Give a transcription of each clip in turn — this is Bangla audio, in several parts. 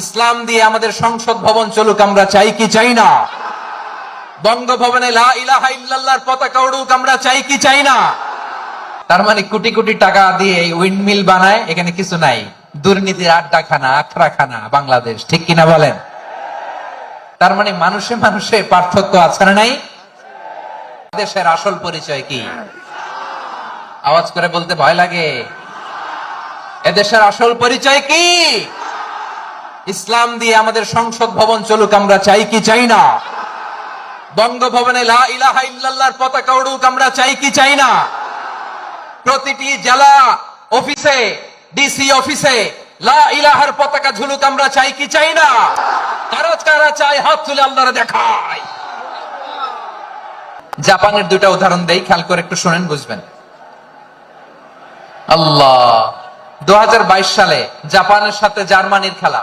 ইসলাম দিয়ে আমাদের সংসদ ভবন চলুক, আমরা চাই কি চাই না? বঙ্গভবনে পতাকা উড়ুক, আমরা চাই কি চাই না? তার মানে কোটি কোটি টাকা দিয়ে উইন্ডমিল বানায়, এখানে কিছু নাই। দুর্নীতির আড্ডাখানা, আখড়াখানা, বাংলাদেশ, ঠিক কিনা বলেন? তার মানে মানুষে মানুষে পার্থক্য আছে না নাই? দেশের আসল পরিচয় কি? আওয়াজ করে বলতে ভয় লাগে। এদেশের আসল পরিচয় কি? ইসলাম দিয়ে আমাদের সংসদ ভবন চলুক, আমরা চাই কি চাই না? বঙ্গভবনে ইল্লাল্লাহর পতাকা উড়ুক, আমরা চাই কি চাই না? প্রতিটি জেলা অফিসে ডিসি অফিসে লা ইলাহার পতাকা ঝুলুক, আমরা চাই কি চাই না? কারা কারা চাই হাত তুলে আল্লাহরে দেখায়? জাপানের দুটা উদাহরণ দেই, খেয়াল করে একটু শোনেন, বুঝবেন। আল্লাহ দু হাজার বাইশ সালে জাপানের সাথে জার্মানির খেলা।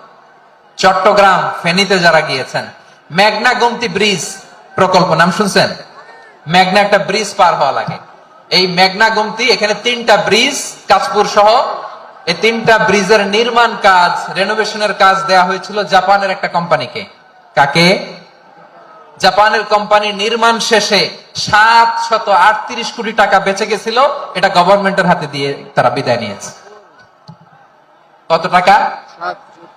চট্টগ্রাম ফেনীতে যারা গিয়েছেন, মেঘনা গোমতি ব্রিজ প্রকল্প, নাম শুনছেন? মেঘনা একটা ব্রিজ পার হওয়া লাগে। এই মেঘনা গোমতি, এখানে তিনটা ব্রিজ কাজপুর সহ, এই তিনটা ব্রিজের নির্মাণ কাজ রেনোভেশনের কাজ দেয়া হয়েছিল জাপানের একটা কোম্পানিকে। কাকে? জাপানের কোম্পানি নির্মাণ শেষে সাত শত আটত্রিশ কোটি টাকা বেঁচে গেছিল, এটা গভর্নমেন্টের হাতে দিয়ে তারা বিদায় নিয়েছে। কত টাকা?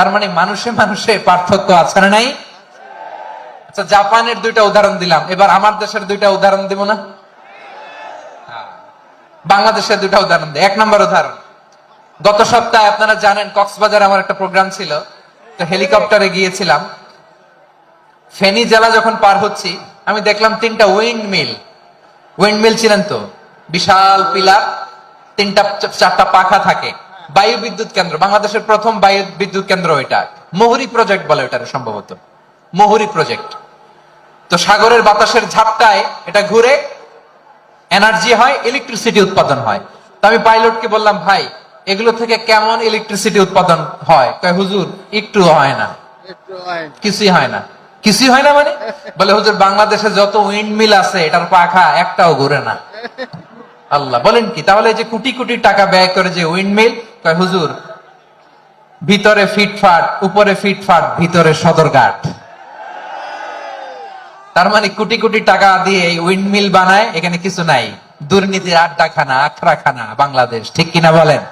তার মানে মানুষে মানুষে পার্থক্য আছে না নাই? আচ্ছা জাপানের দুইটা উদাহরণ দিলাম। এবার আমার দেশের দুইটা উদাহরণ দিব না? হ্যাঁ। বাংলাদেশের দুইটা উদাহরণ এক নম্বর উদাহরণ। গত সপ্তাহে আপনারা জানেন, কক্সবাজার আমার একটা প্রোগ্রাম ছিল। তো হেলিকপ্টারে গিয়েছিলাম। ফেনী জেলা যখন পার হচ্ছি, আমি দেখলাম তিনটা উইন্ড মিল উইন্ড মিল ছিলেন তো? বিশাল পিলার, তিনটা, চারটা পাখা থাকে। বায়ু বিদ্যুৎ কেন্দ্র বাংলাদেশের প্রথম বায়ু বিদ্যুৎ কেন্দ্র এটা মহুরি প্রজেক্ট বলে ওটা সম্ভবত। মহুরি প্রজেক্ট। তো সাগরের বাতাসের ঝাপটায় এটা ঘুরে এনার্জি হয় ইলেকট্রিসিটি উৎপাদন হয়। তো আমি পাইলটকে বললাম ভাই এগুলো থেকে কেমন ইলেকট্রিসিটি উৎপাদন হয়? কয় হুজুর একটু হয় না। কিছুই হয় না। কিছুই হয় না মানে? বলে হুজুর বাংলাদেশে যত উইন্ড মিল আছে এটার পাখা একটাও ঘুরে না। আল্লাহ বলেন কি? তাহলে যে কোটি কোটি টাকা ব্যয় করে যে উইন্ড মিল কয়, হুজুর, ভিতরে ফিটফাট, উপরে ফিটফাট, ভিতরে সদরঘাট। তার মানে কোটি কোটি টাকা দিয়ে উইন্ডমিল বানায়, এখানে কিছু নাই। দুর্নীতির আড্ডাখানা, আখড়াখানা, বাংলাদেশ, ঠিক কিনা বলেন?